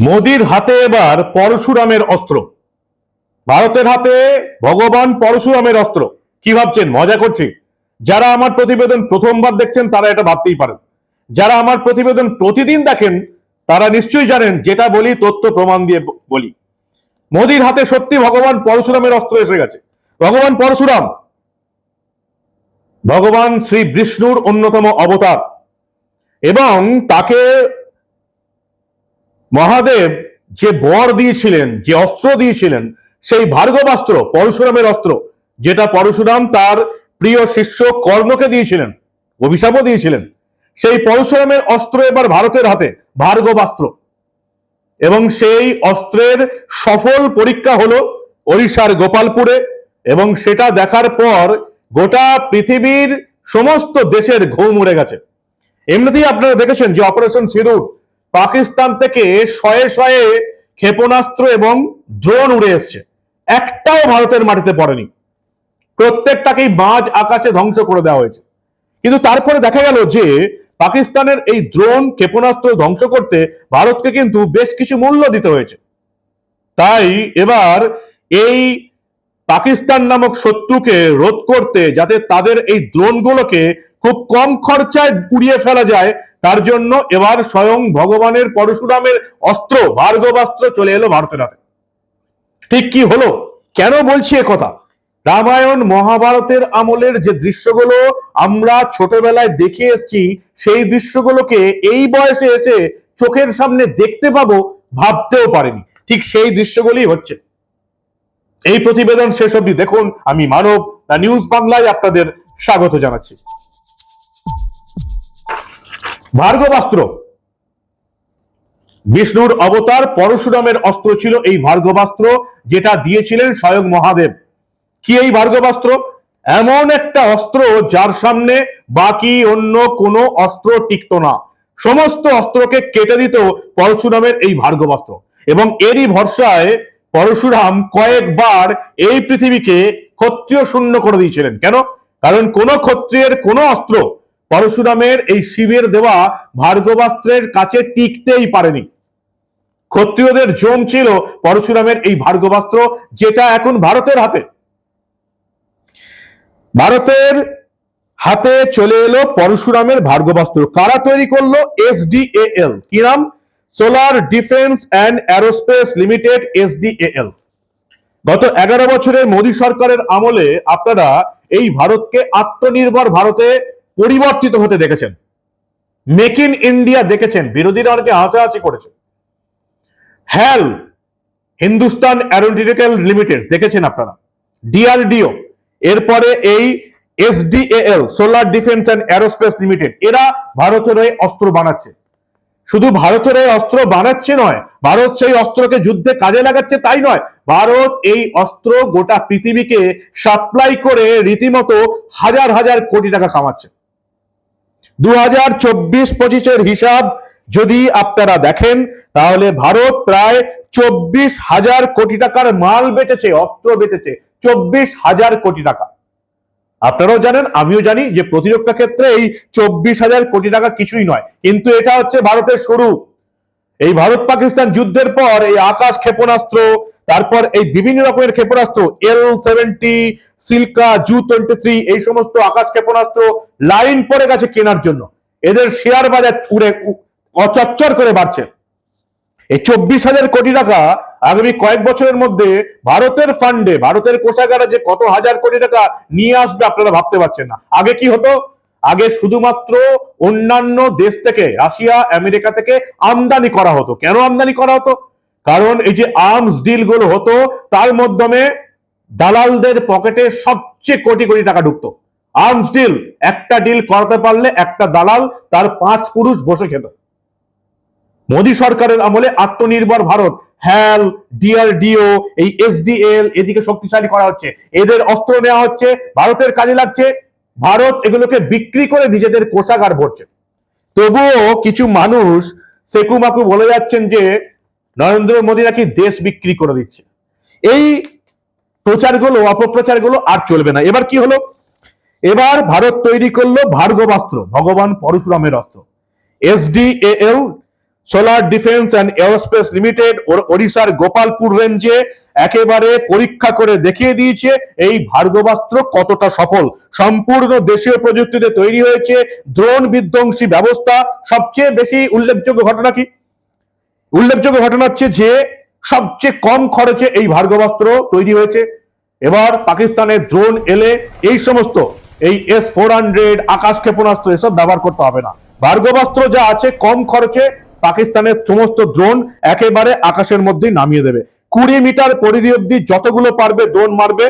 মোদির হাতে এবার পরশুরামের অস্ত্র। ভারতের হাতে ভগবান পরশুরামের অস্ত্র। কি ভাবছেন? মজা করছি। যারা আমার প্রতিবেদন প্রথমবার দেখছেন, তারা এটা ভাবতেই পারেন। যারা আমার প্রতিবেদন প্রতিদিন দেখেন, তারা নিশ্চয়ই জানেন, যেটা বলি, তথ্য, প্রমাণ দিয়ে বলি। মোদির হাতে সত্যি ভগবান পরশুরামের অস্ত্র এসে গেছে। ভগবান পরশুরাম, ভগবান শ্রী বিষ্ণুর অন্যতম অবতার। এবং তাকে মহাদেব যে বর দিয়েছিলেন, যে অস্ত্র দিয়েছিলেন, সেই ভার্গবাস্ত্র, পরশুরামের অস্ত্র, যেটা পরশুরাম তার প্রিয় শিষ্য কর্ণকে দিয়েছিলেন, অভিশাপও দিয়েছিলেন, সেই পরশুরামের অস্ত্র এবার ভারতের হাতে, ভার্গবাস্ত্র। এবং সেই অস্ত্রের সফল পরীক্ষা হলো ওড়িশার গোপালপুরে, এবং সেটা দেখার পর গোটা পৃথিবীর সমস্ত দেশের ঘুম উড়ে গেছে। এমনিতেই আপনারা দেখেছেন যে অপারেশন সিঁদুর পাকিস্তান থেকে শয়ে শয়ে ক্ষেপণাস্ত্র এবং ড্রোন উড়ে এসছে। একটাও ভারতের মাটিতে পড়েনি। প্রত্যেকটাকেই বাজ আকাশে ধ্বংস করে দেওয়া হয়েছে। কিন্তু তারপরে দেখা গেল যে, পাকিস্তানের এই ড্রোন ক্ষেপণাস্ত্র ধ্বংস করতে ভারতকে কিন্তু বেশ কিছু মূল্য দিতে হয়েছে। তাই এবার এই পাকিস্তান নামক শত্রুকে রোধ করতে যাতে তাদের এই ড্রোনগুলোকে খুব কম খরচায় উড়িয়ে ফেলা যায়, তার জন্য এবার স্বয়ং ভগবানের পরশুরামের অস্ত্র, ভার্গবাস্ত্র চলে এলো ভারতের ঠিক কি হলো? কেন বলছি কথা? রামায়ণ মহাভারতের আমলের যে দৃশ্যগুলো আমরা ছোটবেলায় দেখে এসেছি, সেই দৃশ্যগুলোকে এই বয়সে এসে চোখের সামনে দেখতে পাবো, ভাবতেও পারেনি। ঠিক সেই দৃশ্যগুলি হচ্ছে। এই প্রতিবেদন শেষ অবধি দেখুন। আমি মানব নিউজ বাংলায় আপনাদের স্বাগত জানাচ্ছি। ভার্গবাস্ত্র বিষ্ণুর অবতার পরশুরামের অস্ত্র ছিল এই ভার্গবাস্ত্র যেটা দিয়েছিলেন স্বয়ং মহাদেব। কি এই ভার্গবাস্ত্র এমন একটা অস্ত্র যার সামনে বাকি অন্য কোনো অস্ত্র টিকতো না। সমস্ত অস্ত্রকে কেটে দিত পরশুরামের এই ভার্গবাস্ত্র এবং এরই ভরসায় পরশুরাম কয়েকবার এই পৃথিবীকে ক্ষত্রিয় শূন্য করে দিয়েছিলেন। কেন? কারণ কোন ক্ষত্রিয়ের কোন অস্ত্র পরশুরামের এই শিবের দেওয়া ভার্গবাস্ত্রের কাছে টিকতেই পারেনি। ক্ষত্রিয়দের জম ছিল পরশুরামের এই ভার্গবাস্ত্র, যেটা এখন ভারতের হাতে। ভারতের হাতে চলে এলো পরশুরামের ভার্গবাস্ত্র। কারা তৈরি করল? এসডিএল কি নাম? Solar Defence and Aerospace Limited SDL গত এগারো বছরের মোদী সরকারের আমলে আপনারা এই ভারতকে আত্মনির্ভর ভারতে পরিবর্তিত হতে দেখেছেন। মেক ইন ইন্ডিয়া দেখেছেন, বিরোধীরা অনেকে হাসাহাসি করেছে। হ্যাল হিন্দুস্তান অ্যারোনটিক্যাল লিমিটেড দেখেছেন আপনারা। ডিআরডিও এরপরে এই SDL Solar Defence and Aerospace Limited এরা ভারতের হয়ে অস্ত্র বানাচ্ছে। শুধু ভারতের এই অস্ত্র বানাচ্ছে নয়, ভারত সেই অস্ত্রকে যুদ্ধে কাজে লাগাচ্ছে তাই নয়, ভারত এই অস্ত্র গোটা পৃথিবীকে সাপ্লাই করে রীতিমতো হাজার হাজার কোটি টাকা কামাচ্ছে। দু হাজার চব্বিশ পঁচিশের হিসাব যদি আপনারা দেখেন, তাহলে ভারত প্রায় চব্বিশ হাজার কোটি টাকার মাল বেচেছে, অস্ত্র বেচেছে, চব্বিশ হাজার কোটি টাকা। আপনারাও জানেন, আমিও জানি যে প্রতিরক্ষা ক্ষেত্রে এই চব্বিশ হাজার কোটি টাকা কিছুই নয়। কিন্তু এটা হচ্ছে ভারতের শুরু। এই ভারত পাকিস্তান যুদ্ধের পর এই আকাশ ক্ষেপণাস্ত্র, তারপর এই বিভিন্ন রকমের ক্ষেপণাস্ত্র, L seventy, Shilka, ZU twenty three, এই সমস্ত আকাশ ক্ষেপণাস্ত্র লাইন পড়ে গেছে কেনার জন্য। এদের শেয়ার বাজার উড়ে অচচ্চর করে বাড়ছে। এই চব্বিশ হাজার কোটি টাকা আগামী কয়েক বছরের মধ্যে ভারতের ফান্ডে ভারতের কোষাগারে যে কত হাজার কোটি টাকা নিয়ে আসবে আপনারা ভাবতে পারছেন না। আগে কি হতো? আগে শুধুমাত্র অন্যান্য দেশ থেকে, রাশিয়া, আমেরিকা থেকে আমদানি করা হতো। কেন আমদানি করা হতো? কারণ এই যে আর্মস ডিলগুলো হতো, তার মাধ্যমে দালালদের পকেটে সবচেয়ে কোটি কোটি টাকা ঢুকতো। আর্মস ডিল একটা ডিল করাতে পারলে একটা দালাল তার পাঁচ পুরুষ বসে খেত। মোদী সরকারের আমলে আত্মনির্ভর ভারত, হ্যাল, ডিআরডিও, এই এসডিএল, এদিকে শক্তিশালী করা হচ্ছে। এদের অস্ত্র নেওয়া হচ্ছে, ভারতের কাজে লাগছে। ভারত এগুলোকে বিক্রি করে নিজেদের কোষাগার ভরছে। তবুও কিছু মানুষ সেকুমাকু বলে যাচ্ছেন যে, নরেন্দ্র মোদী নাকি দেশ বিক্রি করে দিচ্ছে। এই প্রচারগুলো, অপপ্রচারগুলো আর চলবে না। এবার কি হলো? এবার ভারত তৈরি করল ভার্গবাস্ত্র ভগবান পরশুরামের অস্ত্র। SDL Solar Defence and Aerospace Limited ওড়িশার গোপালপুর রেঞ্জে একেবারে পরীক্ষা করে দেখিয়ে দিয়েছে এই ভার্গবাস্ত্র কতটা সফল। সম্পূর্ণ দেশীয় প্রযুক্তিতে তৈরি হয়েছে ড্রোন বিধ্বংসী ব্যবস্থা। সবচেয়ে বেশি উল্লেখযোগ্য ঘটনা কি? উল্লেখযোগ্য ঘটনা হচ্ছে যে, সবচেয়ে কম খরচে এই ভার্গবাস্ত্র তৈরি হয়েছে। এবার পাকিস্তানের ড্রোন এলে এই সমস্ত, এই এস ফোর হান্ড্রেড আকাশ ক্ষেপণাস্ত্র, এসব ব্যবহার করতে হবে না। ভার্গবাস্ত্র যা আছে কম খরচে পাকিস্তানের সমস্ত ড্রোন একেবারে আকাশের মধ্যেই নামিয়ে দেবে। কুড়ি মিটার পরিধি অব্দি যতগুলো পারবে ড্রোন মারবে।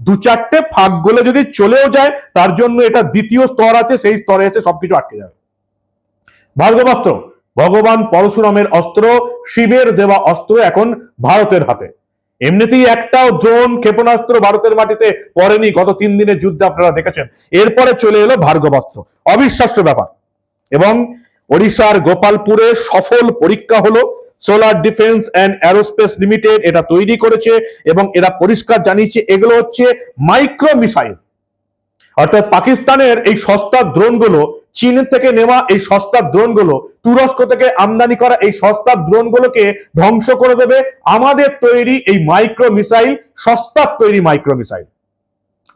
দু চারটে ফাঁকগুলো যদি চলেও যায়, তার জন্য এটা দ্বিতীয় স্তর আছে, সেই স্তরে এসে সবকিছু আটকে যাবে। ভার্গবাস্ত্র ভগবান পরশুরামের অস্ত্র, শিবের দেওয়া অস্ত্র এখন ভারতের হাতে। এমনিতেই একটাও ড্রোন ক্ষেপণাস্ত্র ভারতের মাটিতে পড়েনি, গত তিন দিনের যুদ্ধে আপনারা দেখেছেন। এরপরে চলে এলো ভার্গবাস্ত্র অবিশ্বাস্য ব্যাপার। এবং ওড়িশার গোপালপুরে সফল পরীক্ষা হলো Solar Defence and Aerospace Limited, এটা তৈরি করেছে এবং এরা পরিষ্কার জানিয়েছে, এগুলো হচ্ছে মাইক্রো মিসাইল অর্থাৎ পাকিস্তানের এই সস্তা ড্রোনগুলো, চীন থেকে নেওয়া এই সস্তা ড্রোনগুলো, তুরস্ক থেকে আমদানি করা এই সস্তা ড্রোনগুলোকে ধ্বংস করে দেবে। আমাদের তৈরি এই মাইক্রো মিসাইল সস্তার তৈরি মাইক্রো মিসাইল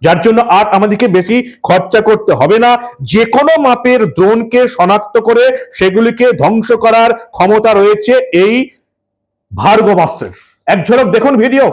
যার জন্য আর আমাদেরকে বেশি খরচা করতে হবে না। যে কোনো মাপের ড্রোনকে শনাক্ত করে সেগুলিকে ধ্বংস করার ক্ষমতা রয়েছে এই ভার্গবাস্ত্রের এক ঝলক দেখুন video.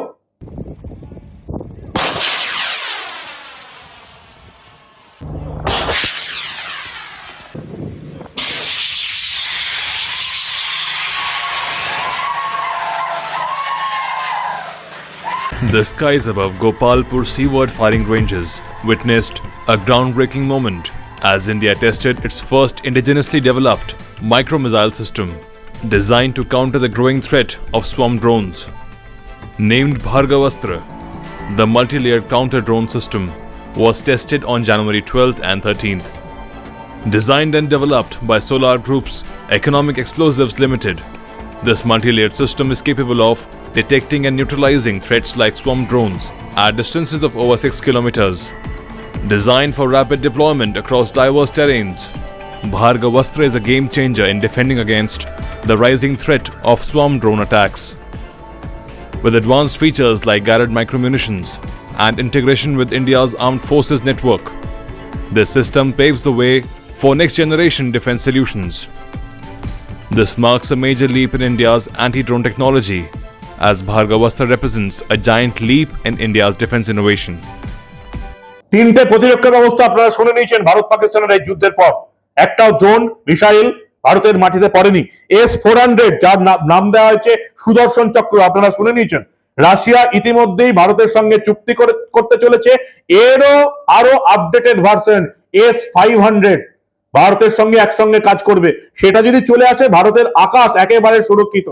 The skies above Gopalpur seaward firing ranges witnessed a groundbreaking moment as India tested its first indigenously developed micro missile system designed to counter the growing threat of swarm drones. Named Bhargavastra, the multi layered counter drone system was tested on January 12th and 13th. Designed and developed by Solar Group's Economic Explosives Limited, this multi layered system is capable of detecting and neutralizing threats like swarm drones at distances of over 6 kilometers. Designed for rapid deployment across diverse terrains, Bhargavastra is a game changer in defending against the rising threat of swarm drone attacks. With advanced features like guided micromunitions and integration with India's armed forces network, this system paves the way for next generation defense solutions. This marks a major leap in India's anti drone technology, as Bhargavastra represents a giant leap in India's defense innovation. তিনটে প্রতিরক্ষা ব্যবস্থা আপনারা শুনে নিয়েছেন, ভারত পাকিস্তানের এই যুদ্ধের পর। একটাও ড্রোন মিসাইল ভারতের মাটিতে পড়েনি। এস ফোর হান্ড্রেড যার নাম দেওয়া হয়েছে সুদর্শন চক্র, আপনারা শুনে নিয়েছেন। রাশিয়া ইতিমধ্যেই ভারতের সঙ্গে চুক্তি করে করতে চলেছে। এরও আরও updated version S five hundred ভারতের সঙ্গে একসঙ্গে কাজ করবে। সেটা যদি চলে আসে, ভারতের আকাশ একেবারে সুরক্ষিত।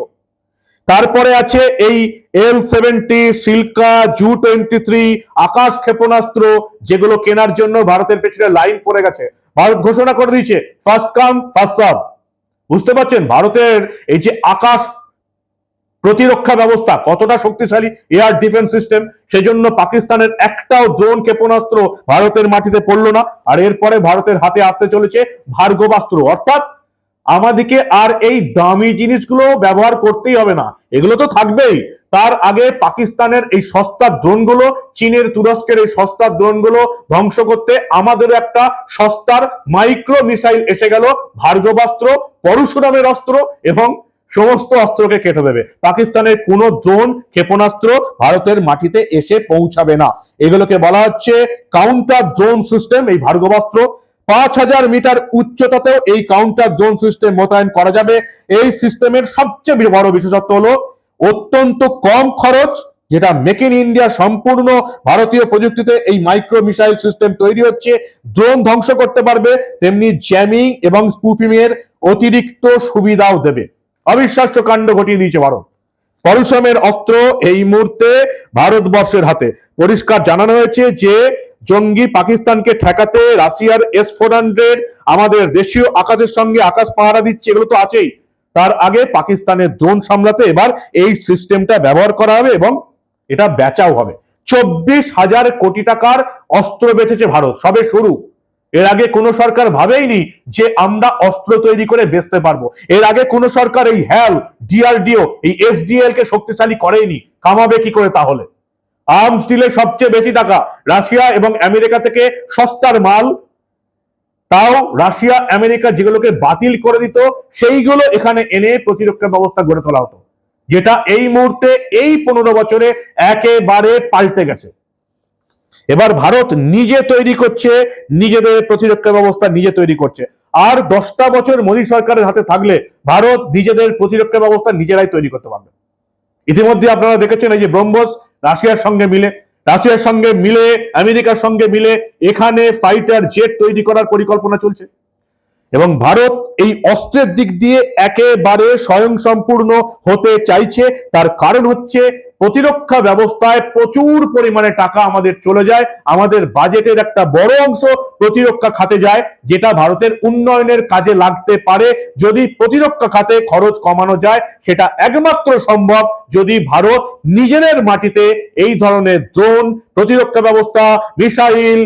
তারপরে আছে এই L seventy Shilka ZU twenty three Akash ক্ষেপণাস্ত্র, যেগুলো কেনার জন্য ভারতের পেছনে লাইন পড়ে গেছে। ভারত ঘোষণা করে দিয়েছে ফার্স্ট কাম ফার্স্ট সার্ভ বুঝতে পারছেন? ভারতের এই যে আকাশ প্রতিরক্ষা ব্যবস্থা, কতটা শক্তিশালী এয়ার ডিফেন্স সিস্টেম সেজন্য পাকিস্তানের একটাও ড্রোন ক্ষেপণাস্ত্র ভারতের মাটিতে পড়ল না। আর এরপরে ভারতের হাতে আসতে চলেছে ভার্গবাস্ত্র। অর্থাৎ আমাদেরকে আর এই দামি জিনিসগুলো ব্যবহার করতেই হবে না। এগুলো তো থাকবেই। তার আগে পাকিস্তানের এই সস্তা ড্রোনগুলো, চীনের তুরস্কের এই সস্তা ড্রোনগুলো ধ্বংস করতে আমাদের একটা সস্তার মাইক্রো মিসাইল এসে গেল। ভার্গবাস্ত্র, পরশুরামের অস্ত্র এবং সমস্ত অস্ত্রকে কেটে দেবে। পাকিস্তানের কোনো ড্রোন, ক্ষেপণাস্ত্র ভারতের মাটিতে এসে পৌঁছাবে না। এগুলোকে বলা হচ্ছে কাউন্টার ড্রোন সিস্টেম এই ভার্গবাস্ত্র। পাঁচ হাজার মিটার উচ্চতাতেও এই কাউন্টার ড্রোন সিস্টেম মোতায়েন করা যাবে। এই সিস্টেমের সবচেয়ে বড় বিশেষত্ব হলো অত্যন্ত কম খরচ, যেটা মেক ইন ইন্ডিয়া সম্পূর্ণ ভারতীয় প্রযুক্তিতে এই মাইক্রো মিসাইল সিস্টেম তৈরি হচ্ছে। ড্রোন ধ্বংস করতে পারবে, তেমনি জ্যামিং এবং স্পুফিং এর অতিরিক্ত সুবিধাও দেবে। অবিশ্বাস্য কাণ্ড ঘটিয়ে দিয়েছে ভারত। পরশুরামের অস্ত্র এই মুহূর্তে ভারতবর্ষের হাতে। পরিষ্কার জানানো হয়েছে যে জঙ্গি পাকিস্তানকে ঠেকাতে রাশিয়ার এস ফোর হান্ড্রেড আমাদের দেশীয় আকাশের সঙ্গে আকাশ পাহারা দিচ্ছে, এগুলো তো আছেই। তার আগে পাকিস্তানের ড্রোন সামলাতে এবার এই সিস্টেমটা ব্যবহার করা হবে এবং এটা বেচাও হবে। চব্বিশ হাজার কোটি টাকার অস্ত্র বেচেছে ভারত, সবে শুরু। এর আগে কোন সরকার ভাবেইনি যে আমরা অস্ত্র তৈরি করে বেচতে পারব। এর আগে কোন সরকার এই হ্যাল ডিআরডিও এই এসডিএল কে শক্তিশালী করেনি কামাবে কি করে তাহলে? আর্মস ডিলে সবচেয়ে বেশি টাকা। রাশিয়া এবং আমেরিকা থেকে সস্তার মাল। তাও রাশিয়া, আমেরিকা যেগুলোকে বাতিল করে দিত, সেইগুলো এখানে এনে প্রতিরক্ষা ব্যবস্থা গড়ে তোলা হতো। যেটা এই মুহূর্তে, এই পনেরো বছরে একেবারে পাল্টে গেছে। এবার ভারত নিজে তৈরি করছে, নিজেদের প্রতিরক্ষা ব্যবস্থা নিজে তৈরি করছে। আর দশটা বছর মোদী সরকারের হাতে থাকলে ভারত নিজেদের প্রতিরক্ষা ব্যবস্থা নিজেরাই তৈরি করতে পারবে। ইতিমধ্যে আপনারা দেখেছেন এই যে ব্রহ্মস রাশিয়ার সঙ্গে মিলে, রাশিয়ার সঙ্গে মিলে, আমেরিকার সঙ্গে মিলে এখানে ফাইটার জেট তৈরি করার পরিকল্পনা চলছে। এবং ভারত এই অস্ত্রের দিক দিয়ে একেবারে স্বয়ংসম্পূর্ণ হতে চাইছে। তার কারণ হচ্ছে প্রতিরক্ষা ব্যবস্থায় প্রচুর পরিমাণে টাকা আমাদের চলে যায়। আমাদের বাজেটের একটা বড় অংশ প্রতিরক্ষা খাতে যায়, যেটা ভারতের উন্নয়নের কাজে লাগতে পারে। যদি প্রতিরক্ষা খাতে খরচ কমানো যায়, সেটা একমাত্র সম্ভব যদি ভারত নিজেদের মাটিতে এই ধরনের ড্রোন প্রতিরক্ষা ব্যবস্থা মিসাইল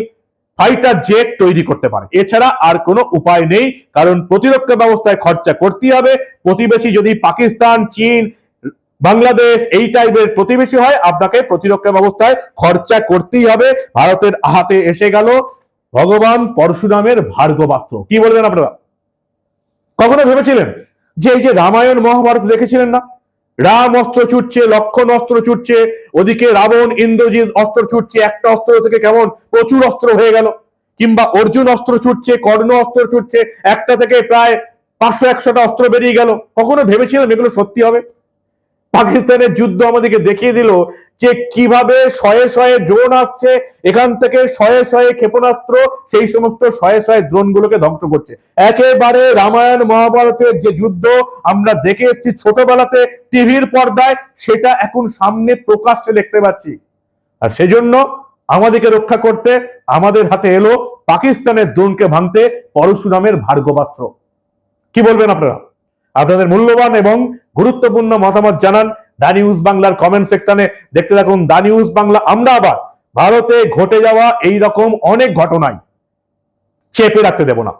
ফাইটার জেট তৈরি করতে পারে। এছাড়া আর কোনো উপায় নেই, কারণ প্রতিরক্ষা ব্যবস্থায় খরচা করতে হবে। প্রতিবেশী যদি পাকিস্তান, চীন বাংলাদেশ এই টাইপের প্রতিবেশী হয়। আপনাকে প্রতিরক্ষা ব্যবস্থায় খরচা করতেই হবে। ভারতের হাতে এসে গেল ভগবান পরশুরামের ভার্গবাস্ত্র। কি বলবেন আপনারা? কখনো ভেবেছিলেন যে এই যে রামায়ণ মহাভারত দেখেছিলেন না? রাম অস্ত্র ছুটছে, লক্ষণ অস্ত্র ছুটছে, ওদিকে রাবণ, ইন্দ্রজিৎ অস্ত্র ছুটছে, একটা অস্ত্র থেকে কেমন প্রচুর অস্ত্র হয়ে গেল। কিংবা অর্জুন অস্ত্র ছুটছে, কর্ণ অস্ত্র ছুটছে, একটা থেকে প্রায় পাঁচশো একশোটা অস্ত্র বেরিয়ে গেল। কখনো ভেবেছিলাম এগুলো সত্যি হবে? পাকিস্তানের যুদ্ধ আমাদেরকে দেখিয়ে দিল যে কীভাবে শয়ে শয়ে ড্রোন আসছে, এখান থেকে শয়ে শয়ে ক্ষেপণাস্ত্র, সেই সমস্ত শয়ে শয়ে ড্রোন গুলোকে ধ্বংস করছে। একেবারে রামায়ণ মহাভারতের যে যুদ্ধ আমরা দেখে এসেছি ছোটবেলাতে টিভির পর্দায়, সেটা এখন সামনে প্রকাশ্যে দেখতে পাচ্ছি। আর সেজন্য আমাদেরকে রক্ষা করতে আমাদের হাতে এলো পাকিস্তানের দ্রোণকে ভাঙতে পরশুরামের ভার্গবাস্ত্র। কি বলবেন আপনারা? আপনাদের মূল্যবান এবং গুরুত্বপূর্ণ মতামত জানান দা নিউজ বাংলার কমেন্ট সেকশনে। দেখতে থাকুন দা নিউজ বাংলা, আমরা আবার ভারতে ঘটে যাওয়া এই রকম অনেক ঘটনায় চেপে রাখতে দেব না।